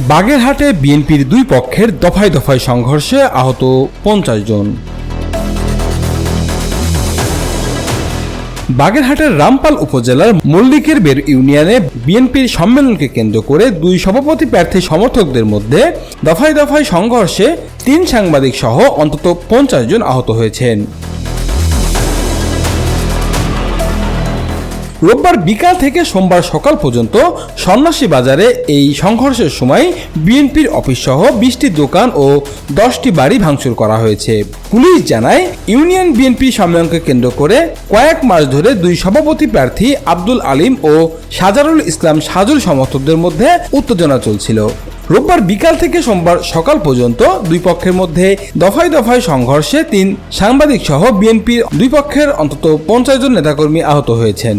বাগেরহাটে বিএনপির দুই পক্ষের দফায় দফায় সংঘর্ষে আহত পঞ্চাশ জন। বাগেরহাটের রামপাল উপজেলার মল্লিকের বের ইউনিয়নে বিএনপির সম্মেলনকে কেন্দ্র করে দুই সভাপতি প্রার্থী সমর্থকদের মধ্যে দফায় দফায় সংঘর্ষে তিন সাংবাদিক সহ অন্তত পঞ্চাশ জন আহত হয়েছেন। রোববার বিকাল থেকে সোমবার সকাল পর্যন্ত সন্ন্যাসী বাজারে এই সংঘর্ষের সময় বিএনপির অফিস সহ বিশটি দোকান ও দশটি বাড়ি ভাঙচুর করা হয়েছে। পুলিশ জানায়, ইউনিয়ন বিএনপি সম্মেলনকে কেন্দ্র করে কয়েক মাস ধরে দুই সভাপতি প্রার্থী আব্দুল আলিম ও সাজারুল ইসলাম সাজুল সমর্থকদের মধ্যে উত্তেজনা চলছিল। রোববার বিকাল থেকে সোমবার সকাল পর্যন্ত দুই পক্ষের মধ্যে দফায় দফায় সংঘর্ষে তিন সাংবাদিক সহ বিএনপির দুই পক্ষের অন্তত পঞ্চাশ জন নেতাকর্মী আহত হয়েছেন।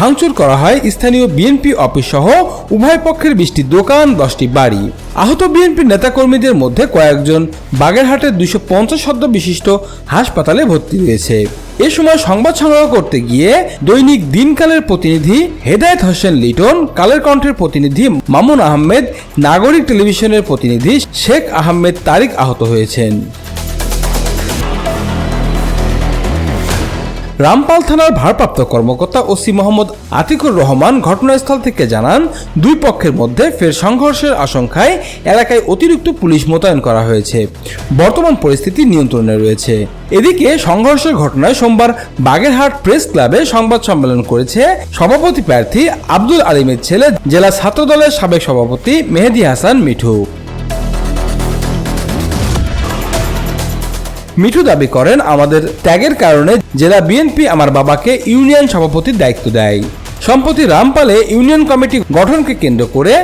ভাঙচুর করা হয় স্থানীয় বিএনপি অফিস সহ উভয় পক্ষের বিশটি দোকান, দশটি বাড়ি। আহত বিএনপি নেতাকর্মীদের মধ্যে কয়েকজন বাগেরহাটের দুইশো পঞ্চাশ সদ্য বিশিষ্ট হাসপাতালে ভর্তি রয়েছে এ সময় সংবাদ সংগ্রহ করতে গিয়ে দৈনিক দিনকালের প্রতিনিধি হেদায়েত হোসেন লিটন, কালের কণ্ঠের প্রতিনিধি মামুন আহমেদ, নাগরিক টেলিভিশনের প্রতিনিধি শেখ আহমেদ তারিক আহত হয়েছেন। রামপাল থানার ভারপ্রাপ্ত কর্মকর্তা ওসি মোহাম্মদ আতিকুর রহমান ঘটনাস্থল থেকে জানান, দুই পক্ষের মধ্যে ফের সংঘর্ষের আশঙ্কায় এলাকায় অতিরিক্ত পুলিশ মোতায়েন করা হয়েছে। বর্তমান পরিস্থিতি নিয়ন্ত্রণে রয়েছে। এদিকে সংঘর্ষের ঘটনায় সোমবার বাগেরহাট প্রেস ক্লাবে সংবাদ সম্মেলন করেছে সভাপতি প্রার্থী আব্দুল আলিমের ছেলে, জেলা ছাত্রদলের সাবেক সভাপতি মেহেদি হাসান মিঠু। মিঠু দাবি করেন, আমাদের ত্যাগের কারণে জেলা বিএনপি আমার বাবাকে ইউনিয়ন সভাপতির দায়িত্ব দেয়। সম্প্রতি রামপালে ইউনিয়ন কমিটি গঠনকে কেন্দ্র করে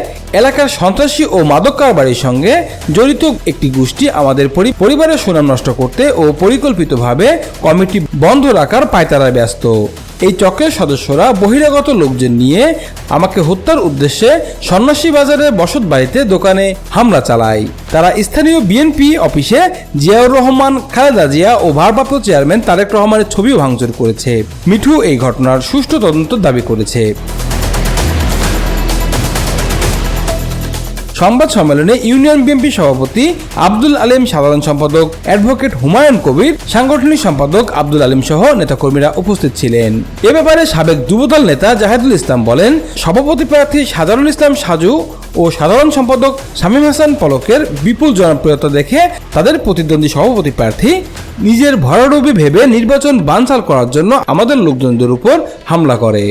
এলাকার সন্ত্রাসী ও মাদক কারবারির সঙ্গে জড়িত একটি গোষ্ঠী আমাদের পরিবারের সুনাম নষ্ট করতে ও পরিকল্পিতভাবে কমিটি বন্ধ রাখার পায়তারায় ব্যস্ত। এই চক্রের সদস্যরা বহিরাগত লোকজন নিয়ে আমাকে হত্যার উদ্দেশ্যে সন্ন্যাসী বাজারের বসত বাড়িতে দোকানে হামলা চালায়। তারা স্থানীয় বিএনপি অফিসে জিয়াউর রহমান, খালেদা জিয়া ও ভারপ্রাপ্ত চেয়ারম্যান তারেক রহমানের ছবিও ভাঙচুর করেছে। মিঠু এই ঘটনার সুষ্ঠু তদন্ত দাবি করেছে। সংবাদ সম্মেলনে ইউনিয়ন বিএনপি সভাপতি আব্দুল আলিম সাধারণ সম্পাদক অ্যাডভোকেট হুমায়ুন কবির, সাংগঠনিক সম্পাদক আব্দুল আলিম সহ নেতাকর্মীরা উপস্থিত ছিলেন। এ ব্যাপারে সাবেক যুবদল নেতা জাহেদুল ইসলাম বলেন, সভাপতি প্রার্থী সাজারুল ইসলাম সাজু ও সাধারণ সম্পাদক শামীম হাসান পলকের বিপুল জনপ্রিয়তা দেখে তাদের প্রতিদ্বন্দ্বী সভাপতি প্রার্থী নিজের ভরাডুবি ভেবে নির্বাচন বানচাল করার জন্য আমাদের লোকজনদের উপর হামলা করে।